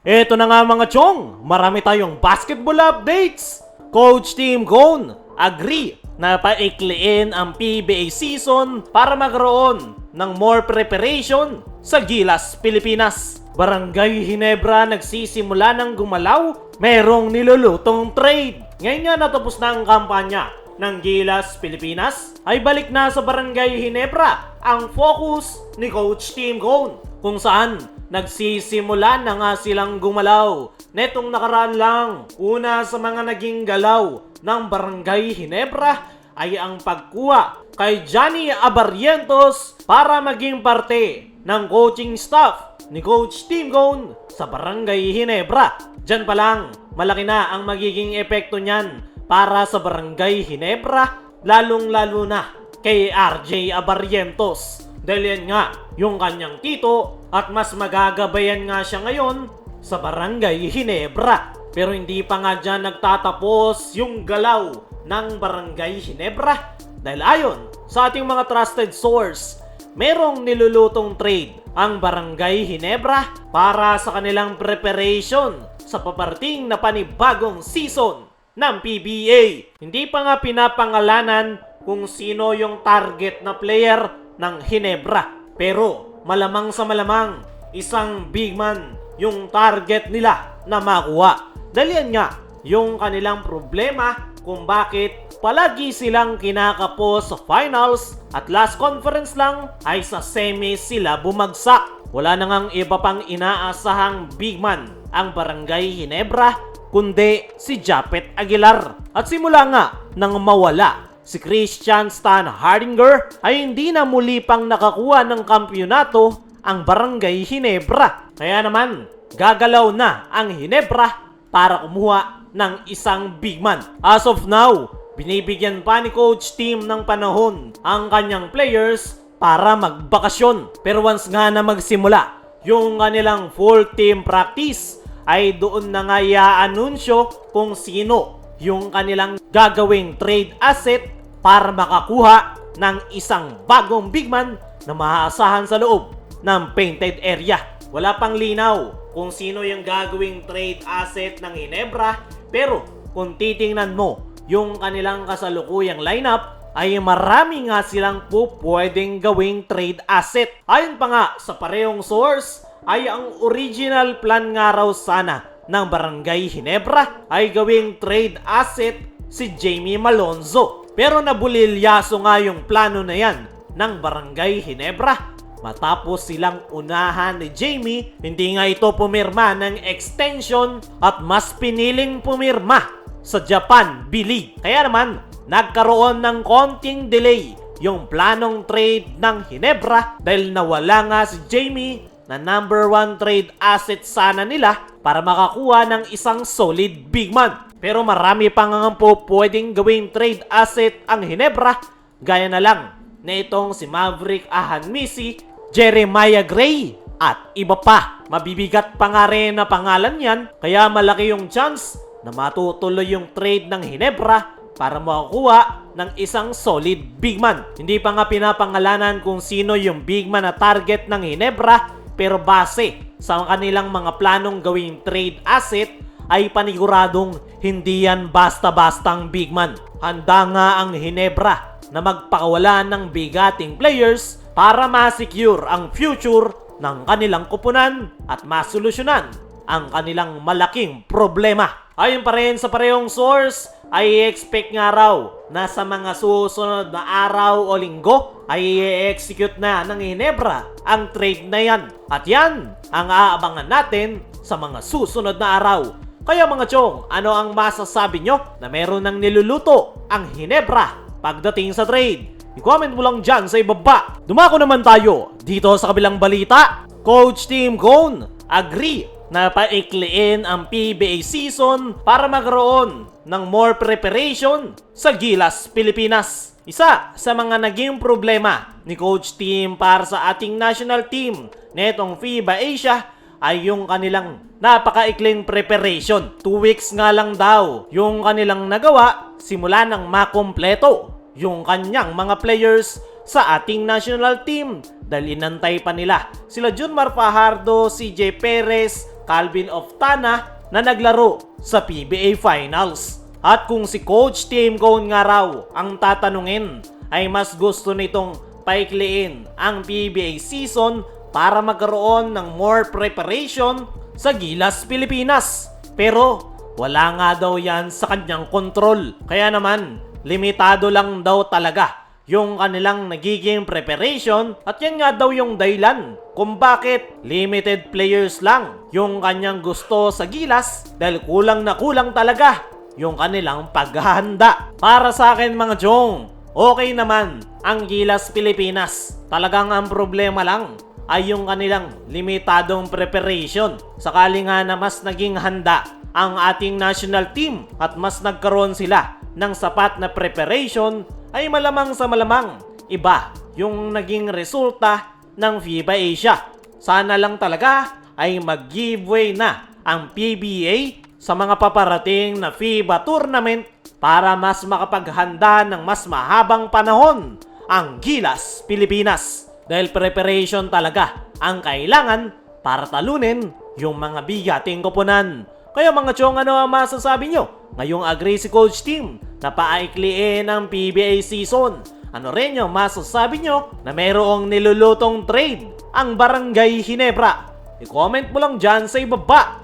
Eto na nga mga chong, marami tayong basketball updates. Coach Team Cone agree na paikliin ang PBA season para magkaroon ng more preparation sa Gilas, Pilipinas. Barangay Hinebra nagsisimula ng gumalaw, merong nilulutong trade. Ngayon nga natapos na ang kampanya ng Gilas, Pilipinas, ay balik na sa Barangay Hinebra ang focus ni Coach Team Cone kung saan nagsisimula na nga silang gumalaw. Netong nakaraan lang, una sa mga naging galaw ng Barangay Hinebra ay ang pagkuha kay Johnny Abarrientos para maging parte ng coaching staff ni Coach Tim Gone sa Barangay Hinebra. Diyan pa lang, malaki na ang magiging epekto niyan para sa Barangay Hinebra, lalong-lalo na kay RJ Abarrientos. Dahil yan nga, yung kanyang tito at mas magagabayan nga siya ngayon sa Barangay Hinebra. Pero hindi pa nga dyan nagtatapos yung galaw ng Barangay Hinebra. Dahil ayon sa ating mga trusted source, merong nilulutong trade ang Barangay Hinebra para sa kanilang preparation sa paparting na panibagong season ng PBA. Hindi pa nga pinapangalanan kung sino yung target na player ng Hinebra. Pero malamang sa malamang, isang big man yung target nila na makuha. Dahil nga, yung kanilang problema kung bakit palagi silang kinakapos sa finals at last conference lang ay sa semis sila bumagsak. Wala na ngang iba pang inaasahang big man ang Barangay Hinebra kundi si Japet Aguilar. At simula nga nang mawala si Christian Stan Hardinger ay hindi na muli pang nakakuha ng kampyonato ang Barangay Hinebra. Kaya naman, gagalaw na ang Hinebra para kumuha ng isang big man. As of now, binibigyan pa ni coach team ng panahon ang kanyang players para magbakasyon. Pero once nga na magsimula yung kanilang full team practice, ay doon na nga i-anunsyo kung sino yung kanilang gagawing trade asset para makakuha ng isang bagong big man na maaasahan sa loob ng painted area. Wala pang linaw kung sino yung gagawing trade asset ng Hinebra pero kung titingnan mo yung kanilang kasalukuyang lineup ay marami nga silang po pwedeng gawing trade asset. Ayon pa nga sa parehong source ay ang original plan nga raw sana ng Barangay Hinebra ay gawing trade asset si Jamie Malonzo. Pero nabulilyaso nga yung plano na yan ng Barangay Hinebra Matapos silang unahan ni Jamie, hindi nga ito pumirma ng extension at mas piniling pumirma sa Japan B-League. Kaya naman, nagkaroon ng konting delay yung planong trade ng Hinebra dahil nawala nga si Jamie na number one trade asset sana nila para makakuha ng isang solid big man. Pero marami pa nga po pwedeng gawing trade asset ang Hinebra gaya na lang na itong si Maverick Ahanmisi Jeremiah Gray at iba pa. Mabibigat pa nga rin na pangalan yan kaya malaki yung chance na matutuloy yung trade ng Hinebra para makakuha ng isang solid big man. Hindi pa nga pinapangalanan kung sino yung big man na target ng Hinebra pero base sa kanilang mga planong gawing trade asset ay paniguradong hindi yan basta-bastang big man. Handa nga ang Hinebra na magpakawala ng bigating players para ma-secure ang future ng kanilang kupunan at masolusyonan ang kanilang malaking problema. Ayon pa rin sa parehong source, ay expect nga raw na sa mga susunod na araw o linggo ay i-execute na ng Hinebra ang trade na yan. At yan ang aabangan natin sa mga susunod na araw. Kaya mga chong, ano ang masasabi nyo na meron ng niluluto ang Hinebra pagdating sa trade? I-comment mo lang dyan sa ibaba. Dumako naman tayo dito sa kabilang balita. Coach Team Cone agree na paikliin ang PBA season para magkaroon ng more preparation sa Gilas, Pilipinas. Isa sa mga naging problema ni Coach Team para sa ating national team netong FIBA Asia ay yung kanilang napakaikling preparation. Two weeks nga lang daw yung kanilang nagawa simula ng makompleto yung kanyang mga players sa ating national team dahil inantay pa nila sila Junmar Fajardo, CJ Perez, Calvin Oftana na naglaro sa PBA Finals. At kung si Coach Tim Cone nga raw ang tatanungin ay mas gusto nitong paikliin ang PBA season para magkaroon ng more preparation sa Gilas, Pilipinas. Pero wala nga daw yan sa kanyang kontrol. Kaya naman, limitado lang daw talaga yung kanilang nagiging preparation at yan nga daw yung dahilan kung bakit limited players lang yung kanyang gusto sa Gilas dahil kulang na kulang talaga yung kanilang paghahanda. Para sa akin mga Jong, okay naman ang Gilas Pilipinas. Talagang ang problema lang ay yung kanilang limitadong preparation. Sakali nga na mas naging handa ang ating national team at mas nagkaroon sila ng sapat na preparation ay malamang sa malamang iba yung naging resulta ng FIBA Asia. Sana lang talaga ay mag-giveaway na ang PBA sa mga paparating na FIBA tournament para mas makapaghanda ng mas mahabang panahon ang Gilas Pilipinas. Dahil preparation talaga ang kailangan para talunin yung mga bigating koponan. Kaya mga chong ano ang masasabi nyo? Ngayong agree coach team na paaikliin ang PBA season. Ano rin yung masasabi nyo na mayroong nilulutong trade ang Barangay Hinebra? I-comment mo lang dyan sa ibaba.